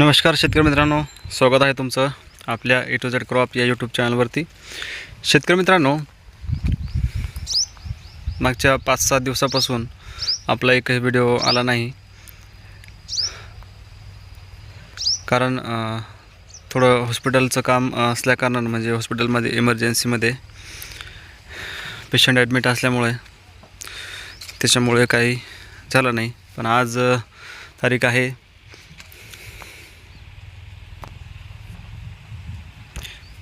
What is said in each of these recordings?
नमस्कार शेतकरी मित्रांनो स्वागत आहे तुमचं आपल्या ए टू झेड क्रॉप या यूट्यूब चॅनलवरती. शेतकरी मित्रांनो मागच्या पाच सात दिवसापासून आपला एकही व्हिडिओ आला नाही. कारण थोडं हॉस्पिटलचं काम असल्याकारणानं म्हणजे हॉस्पिटलमध्ये इमर्जन्सीमध्ये पेशंट ॲडमिट असल्यामुळे त्याच्यामुळे काही झालं नाही. पण आज तारीख आहे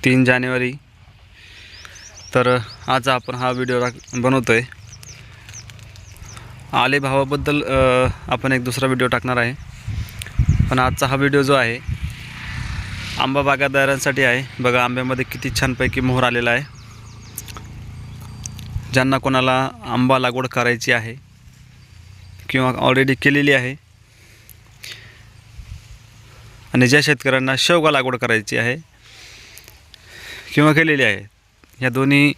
तीन जानेवारी. तर आज आपण हा व्हिडिओ टाक बनवतो आहे आले भावाबद्दल आपण एक दुसरा व्हिडिओ टाकणार आहे. पण आजचा हा व्हिडिओ जो आहे आंबा बागायतदारांसाठी आहे. बघा आंब्यामध्ये किती छानपैकी मोहर आलेला आहे. ज्यांना कोणाला आंबा लागवड करायची आहे किंवा ऑलरेडी केलेली आहे आणि ज्या शेतकऱ्यांना शेवगा लागवड करायची आहे किंवा केलेली आहे. या दोन्ही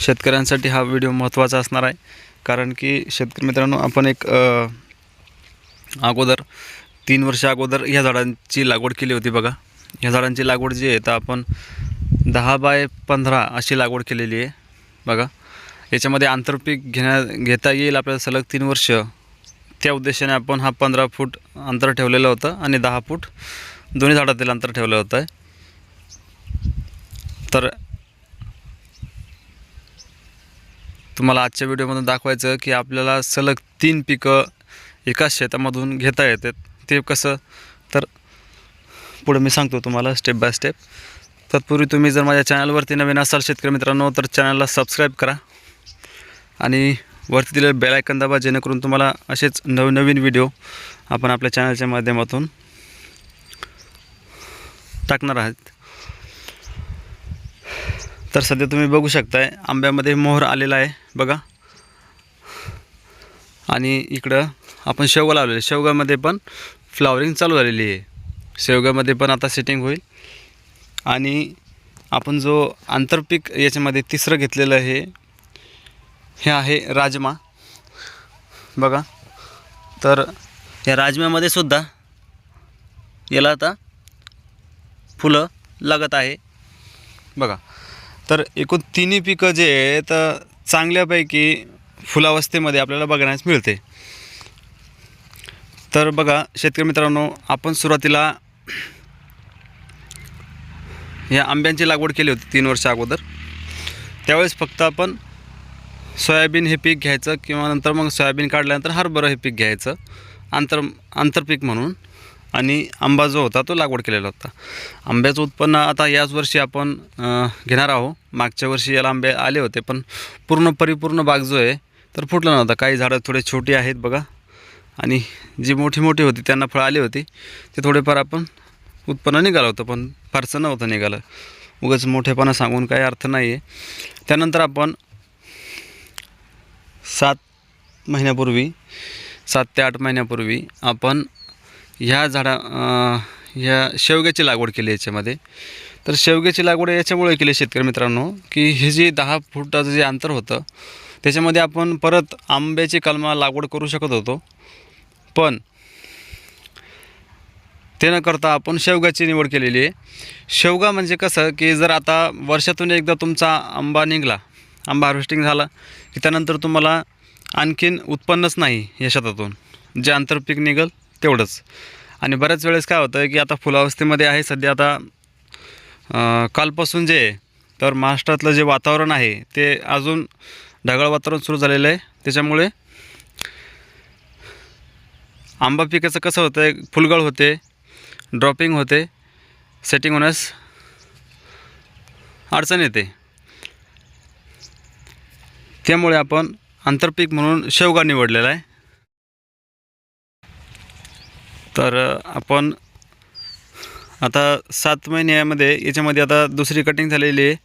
शेतकऱ्यांसाठी हा व्हिडिओ महत्त्वाचा असणार आहे. कारण की शेतकरी मित्रांनो आपण एक अगोदर तीन वर्ष अगोदर ह्या झाडांची लागवड केली होती बघा. ह्या झाडांची लागवड जी आहे तर आपण दहा बाय पंधरा अशी लागवड केलेली आहे. बघा. याच्यामध्ये आंतरपीक घेण्या घेता येईल आपल्याला सलग तीन वर्ष. त्या उद्देशाने आपण हा पंधरा फूट अंतर ठेवलेलं होतं आणि दहा फूट दोन्ही झाडातील अंतर ठेवलं होतं. आहे तर तुम्हाला आजच्या व्हिडिओमधून दाखवायचं की आपल्याला सलग तीन पिकं एकाच शेतामधून घेता येतात ते कसं? तर पुढे मी सांगतो तुम्हाला स्टेप बाय स्टेप तत्पूर्वी तुम्ही जर माझ्या चॅनलवरती नवीन असाल शेतकरी मित्रांनो तर चॅनलला सबस्क्राईब करा. आणि वरती दिलेलं बेलायकन दाबा जेणेकरून तुम्हाला असेच नवनवीन व्हिडिओ आपण आपल्या चॅनलच्या माध्यमातून टाकणार आहात. तर सध्या तुम्ही बघू शकताय आंब्यामध्ये मोहर आलेला आहे बघा. आणि इकडं आपण शेवगा लावलेलं आहे. शेवगामध्ये पण फ्लावरिंग चालू झालेली आहे. शेवगामध्ये पण आता सेटिंग होईल. आणि आपण जो आंतरपीक याच्यामध्ये तिसरं घेतलेलं आहे हे आहे राजमा. बघा. तर या राजम्यामध्ये सुद्धा याला आता फुलं लागत आहे. बघा. तर एकूण तिन्ही पिकं जे आहे तर चांगल्यापैकी फुलावस्थेमध्ये आपल्याला बघण्यास मिळते. तर बघा शेतकरी मित्रांनो आपण सुरुवातीला या आंब्यांची लागवड केली होती तीन वर्ष अगोदर. त्यावेळेस फक्त आपण सोयाबीन हे पीक घ्यायचं किंवा नंतर मग सोयाबीन काढल्यानंतर हरभरा हे पीक घ्यायचं. आंतर आंतरपीक म्हणून. आणि आंबा जो होता तो लागवड केलेला होता. आंब्याचं उत्पन्न आता याच वर्षी आपण घेणार आहोत. मागच्या वर्षी याला आंबे आले होते पण पूर्ण परिपूर्ण बाग जो आहे तर फुटला नव्हता. काही झाडं थोडे छोटी आहेत बघा. आणि जी मोठी मोठी होती त्यांना फळं आली होती. ते थोडेफार आपण उत्पन्न निघालं होतं पण फारसं नव्हतं निघालं. उगाच मोठेपणा सांगून काही अर्थ नाही आहे त्यानंतर आपण सात महिन्यापूर्वी सात ते आठ महिन्यापूर्वी आपण ह्या झाडा ह्या शेवग्याची लागवड केली याच्यामध्ये. तर शेवग्याची लागवड याच्यामुळे केली शेतकरी मित्रांनो की हे जे दहा फुटाचं जे अंतर होतं त्याच्यामध्ये आपण परत आंब्याची कलमा लागवड करू शकत होतो. पण ते न करता आपण शेवगाची निवड केलेली आहे. शेवगा म्हणजे कसं की जर आता वर्षातून एकदा तुमचा आंबा निघाला आंबा हार्वेस्टिंग झाला की त्यानंतर तुम्हाला आणखीन उत्पन्नच नाही या शेतातून. जे आंतरपीक निघल तेवढंच. आणि बऱ्याच वेळेस काय होतं की आता फुलावस्थेमध्ये आहे सध्या आता कालपासून जे आहे, तर महाराष्ट्रातलं जे वातावरण आहे ते अजून ढगाळ वातावरण सुरू झालेलं आहे. त्याच्यामुळे आंबा पिकाचं कसं होतं आहे फुलगळ होते ड्रॉपिंग होते सेटिंग होण्यास अडचण येते. त्यामुळे आपण आंतरपीक म्हणून शेवगा निवडलेला आहे. तर आपण आता सात महिन्यामध्ये याच्यामध्ये आता दुसरी कटिंग झालेली आहे.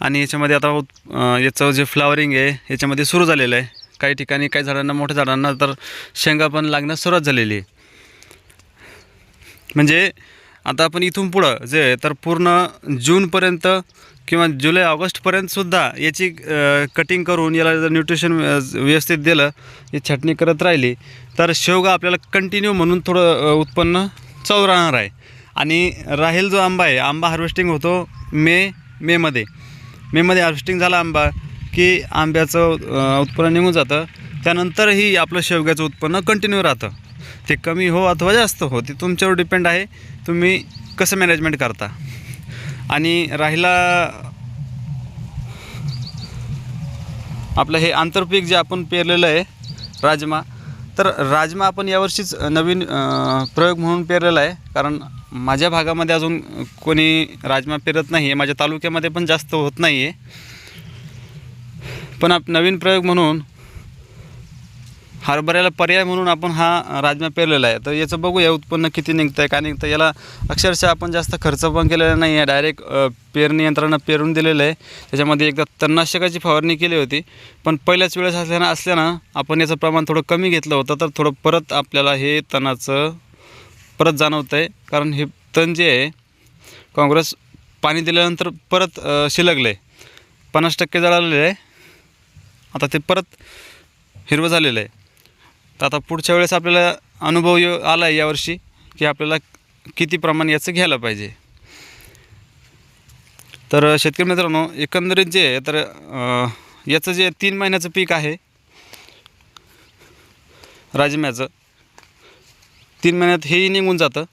आणि याच्यामध्ये आता याचं जे फ्लावरिंग आहे याच्यामध्ये सुरू झालेलं आहे. काही ठिकाणी काही झाडांना मोठ्या झाडांना तर शेंगा पण लागण्यास सुरुवात झालेली आहे. म्हणजे आता आपण इथून पुढं जे तर पूर्ण जूनपर्यंत किंवा जुलै ऑगस्टपर्यंतसुद्धा याची कटिंग करून याला जर न्यूट्रिशन व्यवस्थित दिलं ही छटणी करत राहिली तर शेवगा आपल्याला कंटिन्यू म्हणून थोडं उत्पन्न चालू राहणार आहे. आणि राहील जो आंबा आहे आंबा हार्वेस्टिंग होतो मे मेमध्ये मेमध्ये हार्वेस्टिंग झाला आंबा की आंब्याचं उत्पन्न निघून जातं. त्यानंतरही आपलं शेवग्याचं उत्पन्न कंटिन्यू राहतं. ते कमी हो अथवा जास्त हो ते तुमच्यावर डिपेंड आहे. तुम्ही कसं मॅनेजमेंट करता? आणि राहिला आपलं हे आंतरपीक जे आपण पेरलेलं आहे राजमा तर राजमा आपण यावर्षीच नवीन प्रयोग म्हणून पेरलेला आहे. कारण माझ्या भागामध्ये अजून कोणी राजमा पेरत नाही आहे माझ्या तालुक्यामध्ये पण जास्त होत नाही आहे पण आप नवीन प्रयोग म्हणून हरभऱ्याला पर्याय म्हणून आपण हा राजमा पेरलेला आहे. तर याचं बघूया उत्पन्न किती निघतं आहे का निघतं याला अक्षरशः आपण जास्त खर्च पण केलेला नाही आहे डायरेक्ट पेरणी यंत्रानं पेरून दिलेलं आहे त्याच्यामध्ये एकदा तणनाशकाची फवारणी केली होती. पण पहिल्याच वेळेस असल्यानं असल्यानं आपण याचं प्रमाण थोडं कमी घेतलं होतं. तर थोडं परत आपल्याला हे तणाचं परत जाणवतं आहे कारण हे तण जे आहे काँग्रेस पाणी दिल्यानंतर परत शिलगलं आहे पन्नास टक्के जळालेलं आहे. आता ते परत हिरवं झालेलं आहे. तर आता पुढच्या वेळेस आपल्याला अनुभव यो आला आहे यावर्षी की आपल्याला किती प्रमाण याचं घ्यायला पाहिजे. तर शेतकरी मित्रांनो एकंदरीत जे आहे तर याचं जे तीन महिन्याचं पीक आहे राजम्याचं तीन महिन्यात हेही निघून जातं.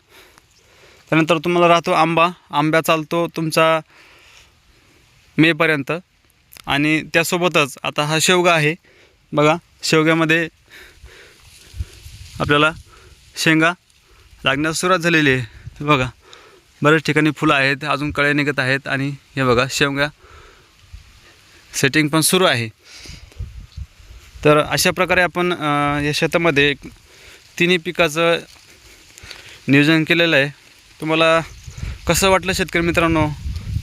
त्यानंतर तुम्हाला राहतो आंबा आंब्या चालतो तुमचा मेपर्यंत आणि त्यासोबतच आता हा शेवगा आहे. बघा शेवग्यामध्ये आपल्याला शेंगा लागण्यास सुरुवात झालेली आहे. बघा बऱ्याच ठिकाणी फुलं आहेत अजून कळे निघत आहेत आणि हे बघा शेवगा सेटिंग पण सुरू आहे. तर अशा प्रकारे आपण या शेतामध्ये एक तिन्ही पिकाचं नियोजन केलेलं आहे. तुम्हाला कसं वाटलं शेतकरी मित्रांनो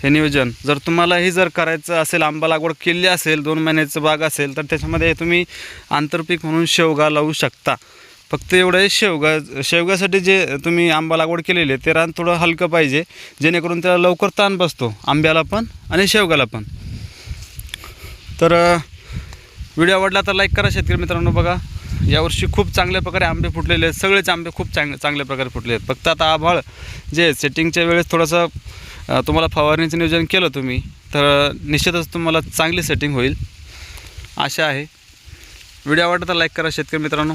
हे नियोजन? जर तुम्हालाही जर करायचं असेल आंबा लागवड केली असेल दोन महिन्याचं बाग असेल तर त्याच्यामध्ये तुम्ही आंतरपीक म्हणून शेवगा लावू शकता. फक्त एवढं आहे शेवगा शेवग्यासाठी जे तुम्ही आंबा लागवड केलेली आहे ते रान थोडं हलकं पाहिजे जेणेकरून त्याला लवकर ताण बसतो आंब्याला पण आणि शेवगाला पण. तर व्हिडिओ आवडला तर लाईक करा शेतकरी मित्रांनो बघा. यावर्षी खूप चांगल्या प्रकारे आंबे फुटलेले आहेत सगळेच आंबे खूप चांग चांगल्या प्रकारे फुटले आहेत. फक्त आता आभाळ जे सेटिंगच्या वेळेस थोडंसं तुम्हाला फवारणीचं नियोजन केलं तुम्ही तर निश्चितच तुम्हाला चांगली सेटिंग होईल. आशा आहे. व्हिडिओ आवडला तर लाईक करा शेतकरी मित्रांनो.